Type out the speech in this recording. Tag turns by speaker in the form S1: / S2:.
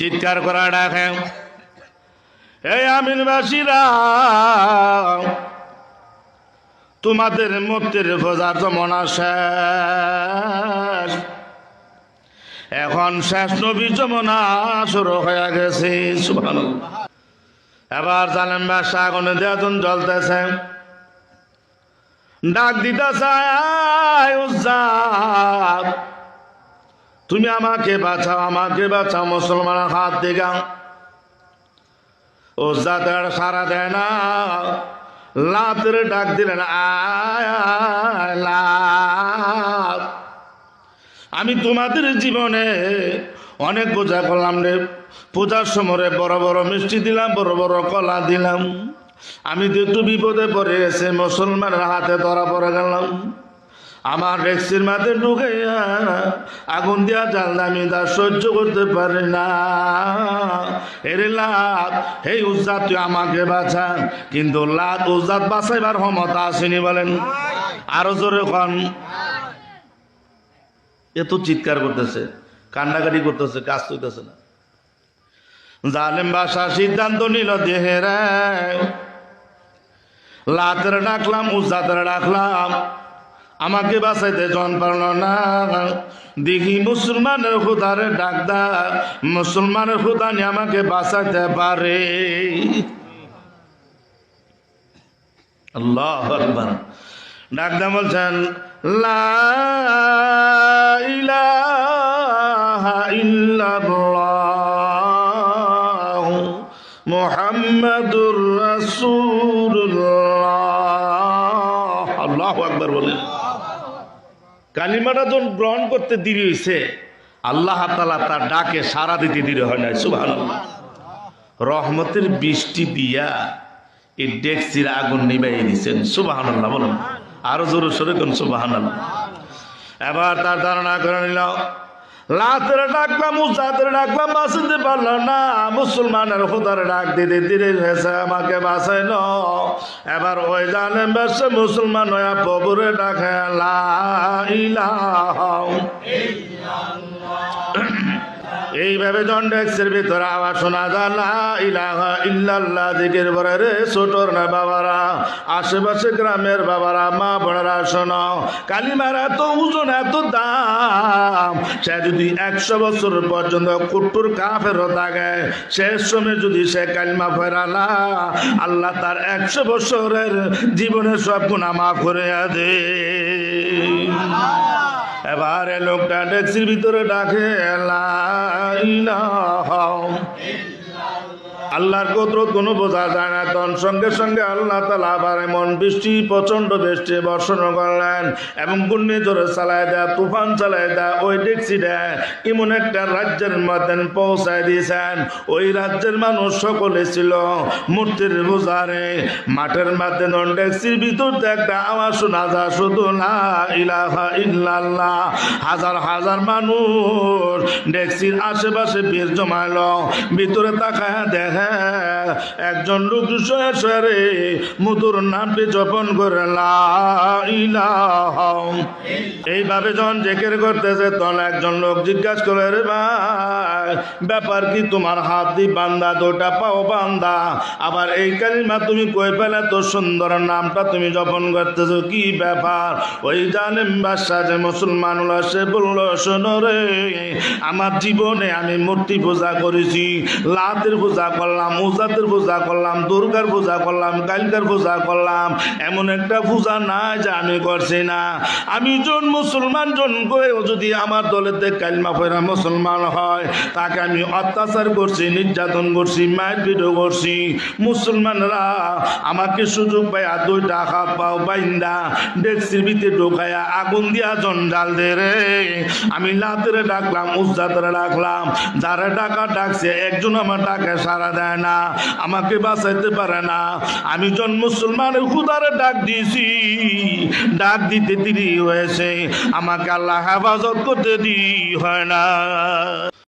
S1: চিৎকার করা ডাকে এই আমিনবাসীরা, তোমাদের মধ্যের ভোজার জমনা শেষ। এখন শেষ নবী যমুনা শুরু হয়ে গেছে। এবার জানেন বাসা আগুনে দেয়াজন জ্বলতেছে। ডাক আয় উজ্জাব তুমি আমাকে বাঁচাও আমাকে বাঁচাও, মুসলমান হাত দিগাও উজ্জাদের সারা দেয় না। লাতের ডাক দিলেন আমি তোমাদের জীবনে অনেক পূজা করলাম রে। পূজার সময় বড় বড় মিষ্টি দিলাম, বড় বড় কলা দিলাম। আমি তো বিপদে পড়ে গেছে, মুসলমানের হাতে ধরা পড়ে গেলাম। আমার ডেক্সির মাঝে ঢুকে আগুন দিয়া জাল আমি তা সহ্য করতে পারে না। এর লাত এই উজ্জাত, তুই আমাকে বাঁচা কিন্তু লাত, উজ্জাত বাঁচাইবার ক্ষমতা আসেনি বলেন। আরও জোরে কন। এত চিৎকার করতেছে, কান্নাকাটি করতেছে, কাজ করতেছে না। জালেম বাসা সিদ্ধান্ত নিল দেহের লাতের ডাকলাম উজাতের ডাকলাম। আমাকে বাঁচাইতে জন পারল না। দেখি মুসলমানের খুদারে ডাকদা মুসলমানের খুদা আমাকে বাঁচাইতে পারে। ডাকদা বলছেন, লা ইলাহা ইল্লাল্লাহ আল্লাহু আকবার বলেন কালিমাটা যখন গ্রহণ করতে দেরি হয়েছে আল্লাহ তালা তার ডাকে সারা দিতে দেরি হয় নাই, সুবহানাল্লাহ। রহমতের বৃষ্টি দিয়া এই ডেক্সির আগুন নিবাই দিচ্ছেন সুবাহান্লাহ বলুন। আরও জোরে সরে কোন সুবাহান্লাহ এবার তার ধারণা করে নিল লাতের ডাকলাম উজাতের ডাকলাম বাঁচতে পারল না। মুসলমানের খোদার ডাক দিতে ধীরে হেসে আমাকে বাঁচাইল। এবার ওই জানে বেশে মুসলমান হয়ে প্রভুরে ডাকে, লা এইভাবে জন্ডেক্সের ভিতরে আওয়াজ শোনা যায়, লা ইলাহা ইল্লাল্লাহ দিকের পরে রে ছোটর না বাবারা, আশেপাশে গ্রামের বাবারা, মা বোনেরা শোনো, কালিমার এত ওজন এত দাম, সে যদি একশো বছর পর্যন্ত কুট্টুর কাফেরও থাকে শেষ সময় যদি সে কালিমা ফেরালা আল্লাহ তার একশো বছরের জীবনের সব গুণা মাফ করে দে। এবারে লোকটা ডেক্সির ভিতরে ডাকে লা ইলাহা আল্লাহর কদরত কোনো বোঝা যায় না। তখন সঙ্গে সঙ্গে আল্লাহ তালা আবার এমন বৃষ্টি, প্রচণ্ড বৃষ্টি বর্ষণ করলেন এবং ঘূর্ণি জোরে চালায় দেয়, তুফান চালায় দেয়, ওই ডেক্সি দেয় এমন একটা রাজ্যের মধ্যে পৌঁছায় দিয়েছেন। ওই রাজ্যের মানুষ সকলে ছিল মূর্তির বোঝারে মাঠের মধ্যে ডেক্সির ভিতর একটা আওয়াজ শোনা যায়, শুধু না ইলাহা ইল্লাল্লাহ। হাজার হাজার মানুষ ডেক্সির আশেপাশে ভিড় জমাইল। ভিতরে তাকায় দেখে একজন লোক শয়ে মধুর নামটি জপন করে এইভাবে যখন জেকের করতেছে, তখন একজন লোক জিজ্ঞাসা করে রে ভাই, ব্যাপার কি তোমার হাত দি বান্দা, দুটা পাও বান্দা? আবার এই কালিমা তুমি কই পেলে? তো সুন্দর নামটা তুমি জপন করতেছো, কি ব্যাপার? ওই জানেন বাদশা যে মুসলমান সে বলল, শোনো রে, আমার জীবনে আমি মূর্তি পূজা করেছি, লাতের পূজা করলাম, উজাতের পূজা করলাম, দুর্গার পূজা করলাম, কালিকার পূজা করলাম, এমন একটা পূজা নাই যে আমি করছি না। আমি জন মুসলমান জন করে যদি আমার দলেতে কালমা ফেরা মুসলমান হয়, তাকে আমি অত্যাচার করছি, নির্যাতন করছি মায়ের পিঠও করছি। মুসলমানরা আমাকে সুযোগ পাইয়া দুইটা হাত পাও বাইন্দা, ডেক্সির ভিতরে ঢোকাইয়া আগুন দিয়া জঞ্জাল দে রে। আমি লাতেরে ডাকলাম, উজ্জাতেরে ডাকলাম, যারা ডাকা ডাকছে, একজন আমার ডাকে সারা দেয় না, আমাকে বাঁচাইতে পারে না। আমি জন মুসলমানের খুদারে ডাক দিয়েছি। ডাক দিতে দেরি হয়েছে। আমাকে আল্লাহ হেফাজত করতে দি হয় না।